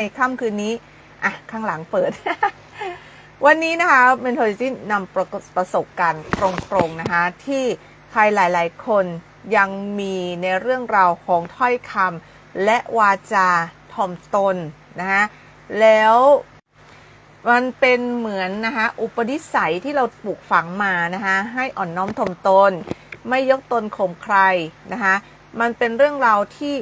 ในค่ำคืนนี้ อะ ข้างหลังเปิด วันนี้นะคะเมนโทริจินำประประสบการณ์ตรงๆนะคะ ที่ใครหลายๆ คนยังมีในเรื่องราวของถ้อยคำและวาจาถ่อมตนนะคะแล้วมันเป็นเหมือนนะคะอุปนิสัยที่เราปลูกฝังมานะคะให้อ่อนน้อมถ่อมตน ไม่ยกตนข่มใครนะคะมันเป็นเรื่องราวที่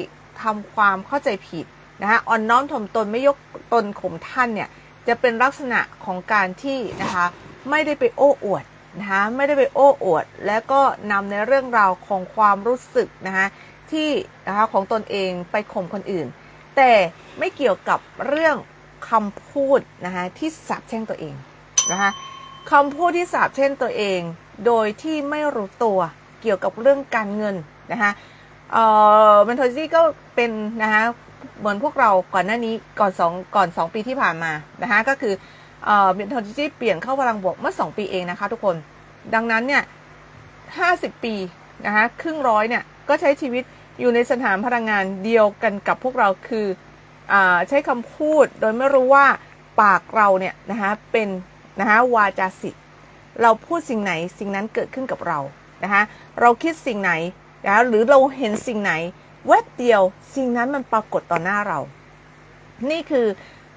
ทำความเข้าใจผิด นะคะอ่อนน้อมถ่อมตนไม่ยกตนข่มท่านเนี่ยจะเป็นลักษณะของการที่นะคะไม่ได้ไปโอ้อวดนะคะไม่ได้ไปโอ้อวด แล้วก็นำในเรื่องราวของความรู้สึกนะคะที่นะคะของตนเองไปข่มคนอื่น แต่ไม่เกี่ยวกับเรื่องคำพูดนะคะที่สาบแช่งตัวเองนะคะคำพูดที่สาบแช่งตัวเอง โดยที่ไม่รู้ตัวเกี่ยวกับเรื่องการเงินนะคะเอ่อเมนทอรี่ก็เป็นนะคะ เหมือนพวกเราก่อนหน้านี้ก่อนสองก่อนสองปีที่ผ่านมานะคะก็คือเอ่อเมนทอรี่เปลี่ยนเข้าพลังบวกเมื่อสองปีเองนะคะทุกคนดังนั้นเนี่ยห้าสิบปีนะคะครึ่งร้อยเนี่ยก็ใช้ชีวิตอยู่ในสถานพลังงานเดียวกันกับพวกเราคืออใช้คำพูดโดยไม่รู้ว่าปากเราเนี่ยนะคะเป็นนะคะวาจาสิทธิ์เราพูดสิ่งไหนสิ่งนั้นเกิดขึ้นกับเรานะคะเราคิดสิ่งไหนนะคะหรือเราเห็นสิ่งไหน แวบเดียวสิ่งนั้นมันปรากฏต่อหน้าเรา นี่คือ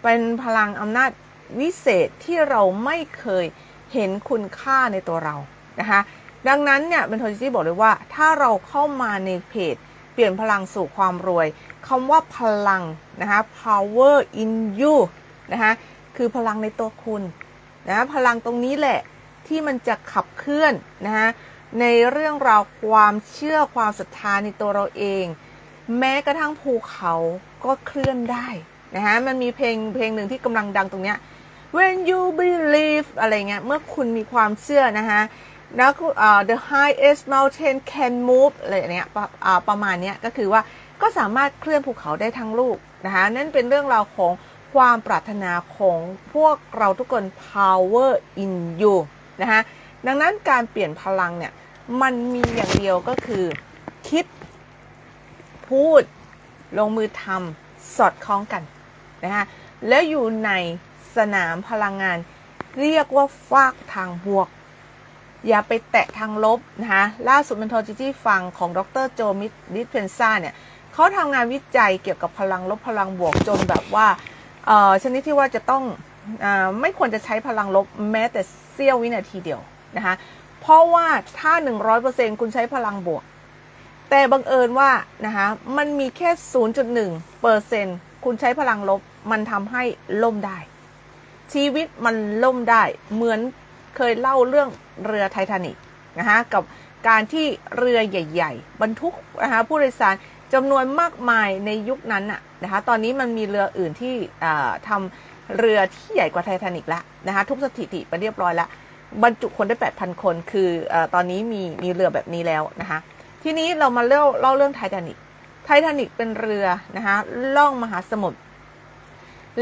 เป็นพลังอำนาจวิเศษที่เราไม่เคยเห็นคุณค่าในตัวเรานะคะดังนั้นเนี่ยเป็นโทจิบอกเลยว่า ถ้าเราเข้ามาในเพจ เปลี่ยนพลังสู่ความรวยคำว่าพลังนะคะ power in you นะคะคือพลังในตัวคุณนะพลังตรงนี้แหละที่มันจะขับเคลื่อนนะคะในเรื่องราวความเชื่อความศรัทธาในตัวเราเอง แม้กระทั่งภูเขาก็เคลื่อนได้นะคะมันมีเพลงเพลงหนึ่งที่กำลังดังตรงเนี้ย when you believe อะไรเงี้ยเมื่อคุณมีความเชื่อนะคะแล้ว the highest mountain can move อะไรเนี้ยประประมาณเนี้ยก็คือว่าก็สามารถเคลื่อนภูเขาได้ทั้งลูกนะคะนั่นเป็นเรื่องราวของความปรารถนาของพวกเราทุกคน power in you นะคะดังนั้นการเปลี่ยนพลังเนี่ย มันมีอย่างเดียวก็คือคิด พูด ลงมือทำสอดคล้องกันนะคะแล้วอยู่ในสนามพลังงาน เรียกว่าฟากทางบวก อย่าไปแตะทางลบนะคะล่าสุดมันโทรจิจี้ฟังของดรโจมิดดิเพนซ่าเนี่ยเขาทำงานวิจัยเกี่ยวกับพลังลบพลังบวกจนแบบว่าเออชนิดที่ว่าจะต้องอไม่ควรจะใช้พลังลบแม้แต่เสี้ยววินาทีเดียวนะคะเพราะว่าถ้า 100%คุณใช้พลังบวก แต่บังเอิญว่านะคะมันมีแค่ 0.1เปอร์เซ็นต์คุณใช้พลังลบมันทำให้ล่มได้ ชีวิตมันล่มได้เหมือนเคยเล่าเรื่องเรือไททานิกนะคะกับการที่เรือใหญ่ ๆ บรรทุกนะคะผู้โดยสารจำนวนมากมายในยุคนั้นน่ะนะคะตอนนี้มันมีเรืออื่นที่ทำเรือที่ใหญ่กว่าไททานิกแล้วนะคะทุกสถิติไปเรียบร้อยแล้ว บรรจุคนได้ 8,000 คน คืออตอนนี้มีมีเรือแบบนี้แล้วนะคะ ทีนี้เรามาเล่าเล่าเรื่องไททานิกไททานิกเป็นเรือนะคะล่องมหาสมุทร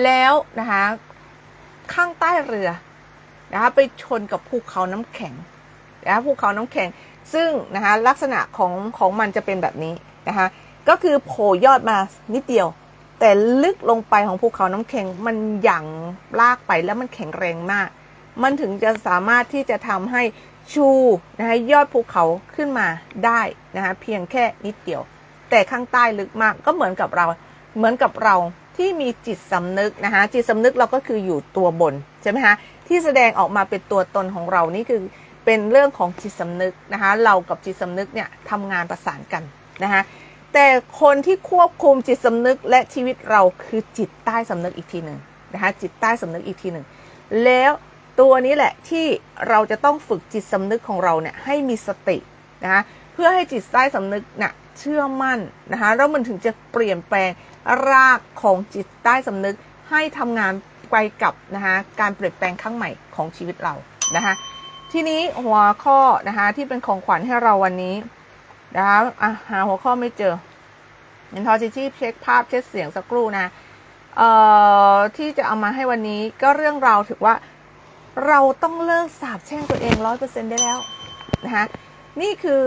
แล้วนะคะข้างใต้เรือนะคะไปชนกับภูเขาน้ำแข็งนะคะภูเขาน้ำแข็ง ซึ่งนะคะลักษณะของของมันจะเป็นแบบนี้นะคะก็คือโผล่ยอดมานิดเดียว แต่ลึกลงไปของภูเขาน้ำแข็งมันหยั่งลากไปแล้วมันแข็งแรงมาก มันถึงจะสามารถที่จะทำให้ ชูนะคะยอดภูเขาขึ้นมาได้นะคะเพียงแค่นิดเดียว แต่ข้างใต้ลึกมากก็เหมือนกับเรา เหมือนกับเราที่มีจิตสำนึกนะคะจิตสำนึกเราก็คืออยู่ตัวบนใช่ไหมคะที่แสดงออกมาเป็นตัวตนของเรานี่คือเป็นเรื่องของจิตสำนึกนะคะเรากับจิตสำนึกเนี่ยทำงานประสานกันนะคะแต่คนที่ควบคุมจิตสำนึกและชีวิตเราคือจิตใต้สำนึกอีกทีหนึ่งนะคะจิตใต้สำนึกอีกทีหนึ่งแล้ว ตัวนี้แหละที่เราจะต้องฝึกจิตสำนึกของเราเนี่ยให้มีสตินะคะเพื่อให้จิตใต้สำนึกเนี่ยเชื่อมั่นนะคะแล้วมันถึงจะเปลี่ยนแปลงรากของจิตใต้สำนึกให้ทำงานไปกับนะคะการเปลี่ยนแปลงครั้งใหม่ของชีวิตเรานะคะทีนี้หัวข้อนะคะที่เป็นของขวัญให้เราวันนี้นะคะะหาหัวข้อไม่เจอเห็นทอจิจี้เช็คภาพเช็คเสียงสักครู่นะเอ่อที่จะเอามาให้วันนี้ก็เรื่องราวถือว่า เราต้องเลิกสาบแช่งตัวเองร้อยเปอร์เซ็นได้แล้วนะคะนี่คือ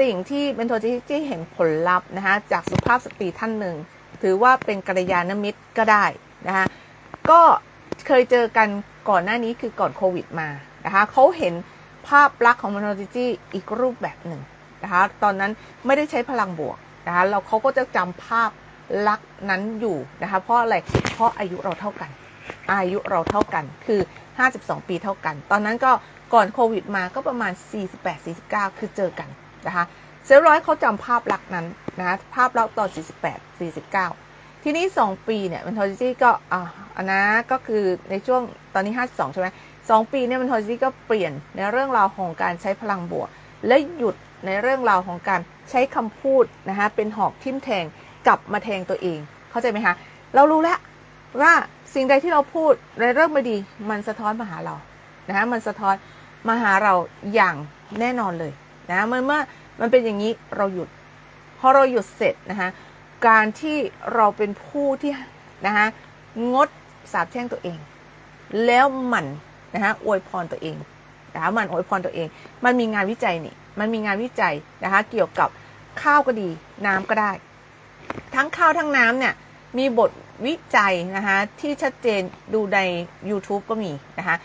สิ่งที่เป็นโทจิจี้เห็นผลลัพธ์นะคะจากสุภาพสตรีท่านหนึ่ง ถือว่าเป็นกัลยาณมิตรก็ได้นะคะก็เคยเจอกันก่อนหน้านี้คือก่อนโควิดมานะคะเขาเห็นภาพลักษณ์ของมโนจิจี้อีกรูปแบบหนึ่งนะคะตอนนั้นไม่ได้ใช้พลังบวกนะคะเราเขาก็จะจำภาพลักษณ์นั้นอยู่นะคะเพราะอะไรเพราะอายุเราเท่ากัน อายุเราเท่ากันคือ 52 ปีเท่ากัน ตอนนั้นก็ก่อนโควิดมาก็ประมาณ 48-49 คือเจอกันนะคะเซลล์ร้อยเขาจำภาพลักษณ์นั้นนะะภาพลักษณ์ตอน 48-49 ทีนี้ 2 ปีเนี่ยมันทอจิก็อ่าอันนะก็คือในช่วงตอนนี้ 52 ใช่ไหมสองปีเนี่ยมันทอจิก็เปลี่ยนในเรื่องราวของการใช้พลังบวก และหยุดในเรื่องราวของการใช้คำพูดนะคะเป็นหอกทิ่มแทงกลับมาแทงตัวเอง เข้าใจไหมคะ เรารู้แล้วว่า สิ่งใดที่เราพูดในเรื่องไม่ดี มันสะท้อนมาหาเรานะคะมันสะท้อนมาหาเราอย่างแน่นอนเลยนะเมื่อเมื่อมันเป็นอย่างนี้เราหยุดพอเราหยุดเสร็จนะคะการที่เราเป็นผู้ที่นะคะงดสาบแช่งตัวเอง แล้วหมั่นนะคะอวยพรตัวเองนะคะหมันอวยพรตัวเอง มันมีงานวิจัยนี่มันมีงานวิจัยนะคะเกี่ยวกับข้าวก็ดีน้ำก็ได้ ทั้งข้าวทั้งน้ำเนี่ย มีบทวิจัยนะคะที่ชัดเจนดูใน YouTube ก็มีนะคะ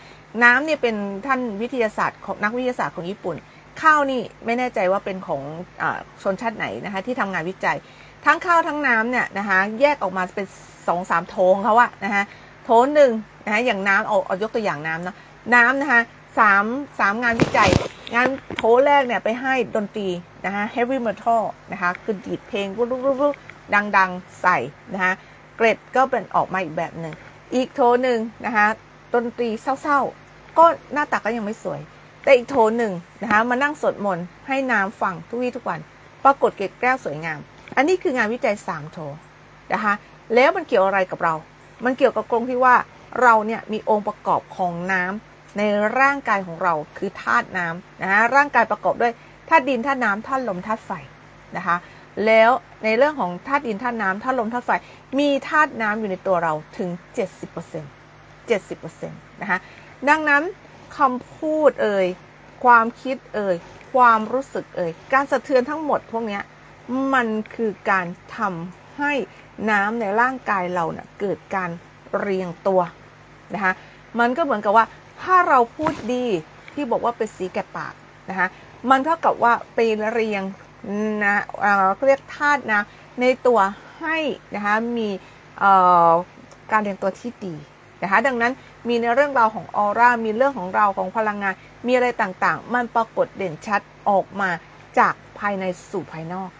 น้ำเนี่ยเป็นท่านวิทยาศาสตร์ของนักวิทยาศาสตร์ของญี่ปุ่น ข้าวนี่ไม่แน่ใจว่าเป็นของอชนชาติไหนนะคะที่ทำงานวิจัย ทั้งข้าวทั้งน้ำเนี่ยนะคะแยกออกมาเป็นสองสามโถงเขาอะนะคะโถหนึ่งนะคะอย่างน้ำเอาเอายกตัวอย่างน้ำเนาะน้ำนะคะสามสามงานวิจัย งานโถแรกเนี่ยไปให้ดนตรีนะคะ heavy metal นะคะคือดีดเพลงรุกรุก ดังๆใส่นะคะเกรดก็เป็นออกมาอีกแบบหนึ่งอีกโถหนึ่งนะคะดนตรีเศร้าๆ ก็หน้าตาก็ยังไม่สวย แต่อีกโถหนึ่งนะคะมานั่งสวดมนต์ให้น้ำฟังทุกวี่ทุกวัน ปรากฏเกล็ดแก้วสวยงาม อันนี้คืองานวิจัย 3โถนะคะแล้วมันเกี่ยวอะไรกับเรา มันเกี่ยวกับตรงที่ว่าเราเนี่ยมีองค์ประกอบของน้ำในร่างกายของเราคือธาตุน้ำนะคะร่างกายประกอบด้วยธาตุดินธาตุน้ำธาตุลมธาตุไฟนะคะ แล้วในเรื่องของธาตุดินธาตุน้ำธาตุลมธาตุไฟ มีธาตุน้ำอยู่ในตัวเราถึง 70% 70%นะคะดังนั้นคำพูดเอ่ยความคิดเอ่ยความรู้สึกเอ่ยการสะเทือนทั้งหมดพวกนี้มันคือการทำให้น้ำในร่างกายเราเนะ่ยเกิดการเรียงตัวนะคะมันก็เหมือนกับว่าถ้าเราพูดดีที่บอกว่าเป็นสีแก่ปากนะคะมันเท่ากับว่าไปเรียง นะเขาเรียกธาตุน้ำในตัวให้นะคะมีการเรียงตัวที่ดีนะคะดังนั้นมีในเรื่องราวของออร่ามีเรื่องของเราของพลังงาน มีอะไรต่างๆ มันปรากฏเด่นชัดออกมาจากภายในสู่ภายนอก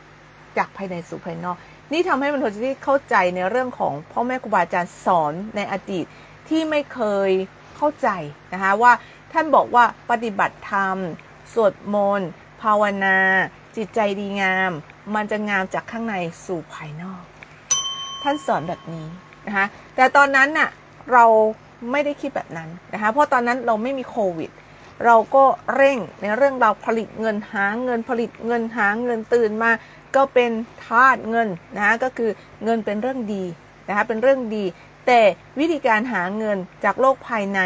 จากภายในสู่ภายนอก นี่ทำให้มันทนที่เข้าใจในเรื่องของพ่อแม่ครูบาอาจารย์สอนในอดีตที่ไม่เคยเข้าใจนะคะว่าท่านบอกว่าปฏิบัติธรรม สวดมนต์ ภาวนา จิตใจดีงาม มันจะงามจากข้างในสู่ภายนอก ท่านสอนแบบนี้นะคะแต่ตอนนั้นน่ะเราไม่ได้คิดแบบนั้นนะคะเพราะตอนนั้นเราไม่มีโควิด เราก็เร่งในเรื่องเราผลิตเงินหาเงินผลิตเงินหาเงินตื่นมา ก็เป็นทาสเงินนะคะก็คือเงินเป็นเรื่องดีนะคะเป็นเรื่องดี แต่วิธีการหาเงินจากโลกภายใน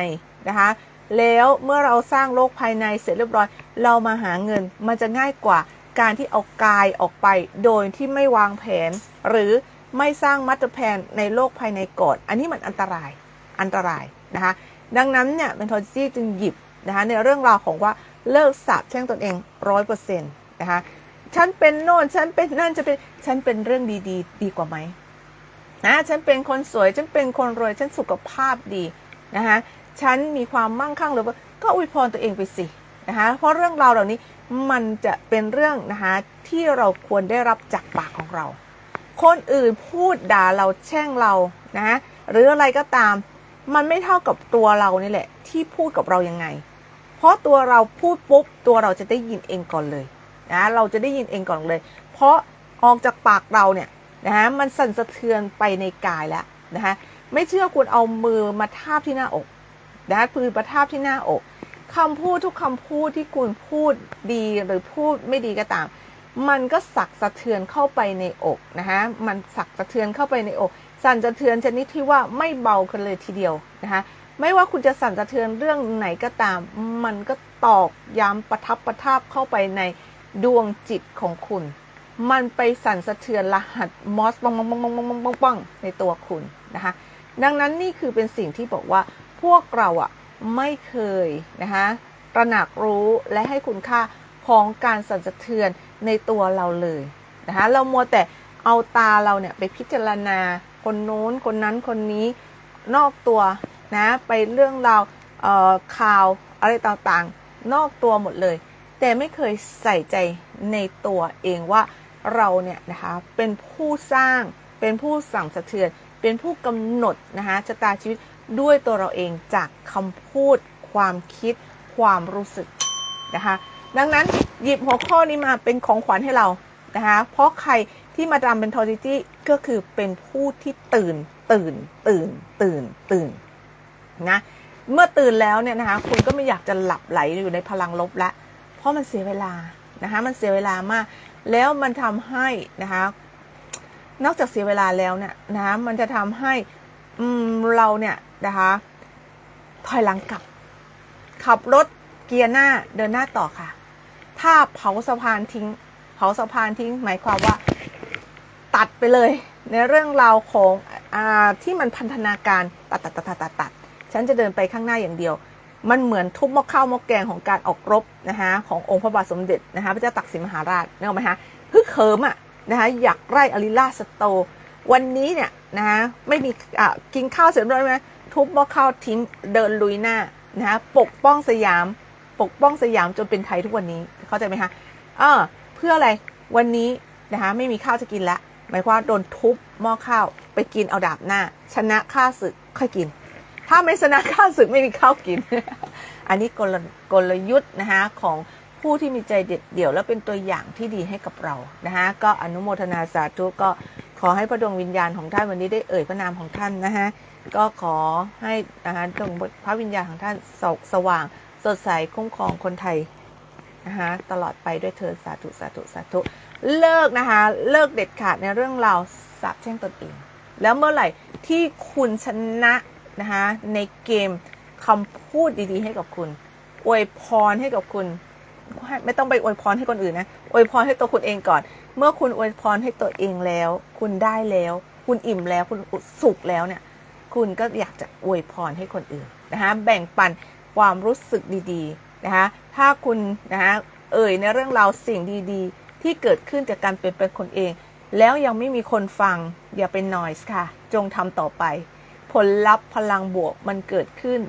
นะคะแล้วเมื่อเราสร้างโลกภายในเสร็จเรียบร้อย เรามาหาเงินมันจะง่ายกว่า การที่เอากายออกไปโดยที่ไม่วางแผน หรือไม่สร้างมัตรแพลนในโลกภายในก่อนอันนี้มันอันตรายอันตรายนะคะดังนั้นเนี่ยเบนโทจิจึงหยิบนะคะในเรื่องราวของว่าเลิกสาบแช่งตนเองร้อยเปอร์เซ็นต์นะคะฉันเป็นโน่นฉันเป็นนั่นจะเป็นฉันเป็นเรื่องดีๆดีดีกว่าไหมนะฉันเป็นคนสวยฉันเป็นคนรวยฉันสุขภาพดีนะคะฉันมีความมั่งคั่งหรือว่าก็อวยพรตัวเองไปสิ นะคะเพราะเรื่องราวเหล่านี้มันจะเป็นเรื่องนะคะที่เราควรได้รับจากปากของเรา คนอื่นพูดด่าเราแช่งเรานะหรืออะไรก็ตาม มันไม่เท่ากับตัวเรานี่แหละ ที่พูดกับเรายังไง เพราะตัวเราพูดปุ๊บตัวเราจะได้ยินเองก่อนเลยนะเราจะได้ยินเองก่อนเลย เพราะออกจากปากเราเนี่ยนะฮะมันสั่นสะเทือนไปในกายแล้วนะคะไม่เชื่อคุณเอามือมาทาบที่หน้าอกนะมือมาทาบที่หน้าอก คำพูดทุกคำพูดที่คุณพูดดีหรือพูดไม่ดีก็ตาม มันก็สักสะเทือนเข้าไปในอกนะคะมันสักสะเทือนเข้าไปในอก สั่นสะเทือนชนิดที่ว่าไม่เบากันเลยทีเดียวนะคะไม่ว่าคุณจะสั่นสะเทือนเรื่องไหนก็ตาม มันก็ตอกย้ำประทับประทับเข้าไปในดวงจิตของคุณ มันไปสั่นสะเทือนรหัสมอสบ้องบ้องบ้องบ้องบ้องบ้องบ้องในตัวคุณนะคะ ดังนั้นนี่คือเป็นสิ่งที่บอกว่าพวกเราอะ ไม่เคยนะคะตระหนักรู้และให้คุณค่าของการสั่นสะเทือนในตัวเราเลยนะคะเรามัวแต่เอาตาเราเนี่ยไปพิจารณาคนโน้นคนนั้นคนนี้นอกตัวนะไปเรื่องราวเออข่าวอะไรต่างๆ นอกตัวหมดเลย แต่ไม่เคยใส่ใจในตัวเองว่าเราเนี่ยนะคะเป็นผู้สร้างเป็นผู้สั่งสะเทือน เป็นผู้กำหนดนะคะชะตาชีวิต ด้วยตัวเราเองจากคำพูด ความคิด ความรู้สึกนะคะ ดังนั้นหยิบหัวข้อนี้มาเป็นของขวัญให้เรานะคะ เพราะใครที่มาดามเป็นทอริตี้ก็คือเป็นผู้ที่ตื่น ตื่น ตื่น ตื่น ตื่นนะเมื่อตื่นแล้วเนี่ยนะคะคุณก็ไม่อยากจะหลับไหลอยู่ในพลังลบละ เพราะมันเสียเวลานะคะมันเสียเวลามาก แล้วมันทำให้นะคะนอกจากเสียเวลาแล้วเนี่ยนะคะมันจะทำให้อืมเราเนี่ย นะคะ ถอยหลังกลับ ขับรถเกียร์หน้าเดินหน้าต่อค่ะ ถ้าเผาสะพานทิ้ง เผาสะพานทิ้ง หมายความว่า ตัดไปเลย ในเรื่องราวของอที่มันพันธนาการตัดตัดตัดตัดตัดตัดฉันจะเดินไปข้างหน้าอย่างเดียว มันเหมือนทุบหม้อข้าวหม้อแกงของการออกรบนะคะขององค์พระบาทสมเด็จนะคะพระเจ้าตากสินมหาราชนึกออกไหมคะฮึกเหิมอะนะคะอยากไล่อลิล่าสโต วันนี้เนี่ยนะคะไม่มีกินข้าวเสร็จเรียบร้อยไหม ทุบหม้อข้าวทิ้งเดินลุยหน้านะคะปกป้องสยาม ปกป้องสยามจนเป็นไทยทุกวันนี้เข้าใจไหมคะเออเพื่ออะไรวันนี้นะคะไม่มีข้าวจะกินแล้วหมายความโดนทุบหม้อข้าวไปกินเอาดาบหน้า ชนะข้าศึกค่อยกิน ถ้าไม่ชนะข้าศึกไม่มีข้าวกิน อันนี้กลกลยุทธ์นะคะของผู้ที่มีใจเด็ดเดี่ยว และเป็นตัวอย่างที่ดีให้กับเรานะคะก็อนุโมทนาสาธุก็ อให้พระดวงวิญญาณของท่านวันนี้ได้เอ่ยพระนามของท่านนะคะก็ขอให้นะคะดวงพระวิญญาณของท่านสกสว่าง สดใสคุ้มครองคนไทยนะคะตลอดไปด้วยเธอสาธุสาธุสาธุเลิกนะคะเลิกเด็ดขาดในเรื่องราวสาบแช่งตนเอง แล้วเมื่อไหร่ที่คุณชนะนะคะในเกมคำพูดดีๆให้กับคุณ อวยพรให้กับคุณ ไม่ต้องไปอวยพรให้คนอื่นนะอวยพรให้ตัวคุณเองก่อน เมื่อคุณอวยพรให้ตัวเองแล้ว คุณได้แล้ว คุณอิ่มแล้ว คุณสุขแล้วเนี่ย คุณก็อยากจะอวยพรให้คนอื่นนะคะแบ่งปันความรู้สึกดีๆนะคะถ้าคุณนะคะเอ่ยในเรื่องราวสิ่งดีๆ ที่เกิดขึ้นจากการเป็นเป็นคนเอง แล้วยังไม่มีคนฟังอย่าเป็นนอยส์ค่ะ จงทำต่อไป ผลลัพธ์พลังบวกมันเกิดขึ้น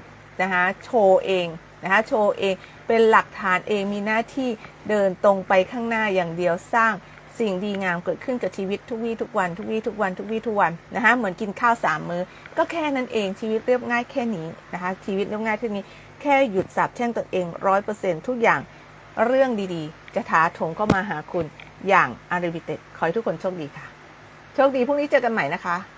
นะคะโชว์เองนะคะโชว์เองเป็นหลักฐานเองมีหน้าที่เดินตรงไปข้างหน้าอย่างเดียวสร้าง สิ่งดีงามเกิดขึ้นกับชีวิตทุกวี่ทุกวันทุกวี่ทุกวันทุกวี่ทุกวันนะคะเหมือนกินข้าวสามมื้อก็แค่นั้นเองชีวิตเรียบง่ายแค่นี้นะคะชีวิตเรียบง่ายแค่นี้แค่หยุดสับแช่งตัวเองร้อยเปอร์เซ็นทุกอย่างเรื่องดีๆ จะถาโถงเข้ามาหาคุณอย่างอาริบิเต็ดขอให้ทุกคนโชคดีค่ะ โชคดีพรุ่งนี้เจอกันใหม่นะคะ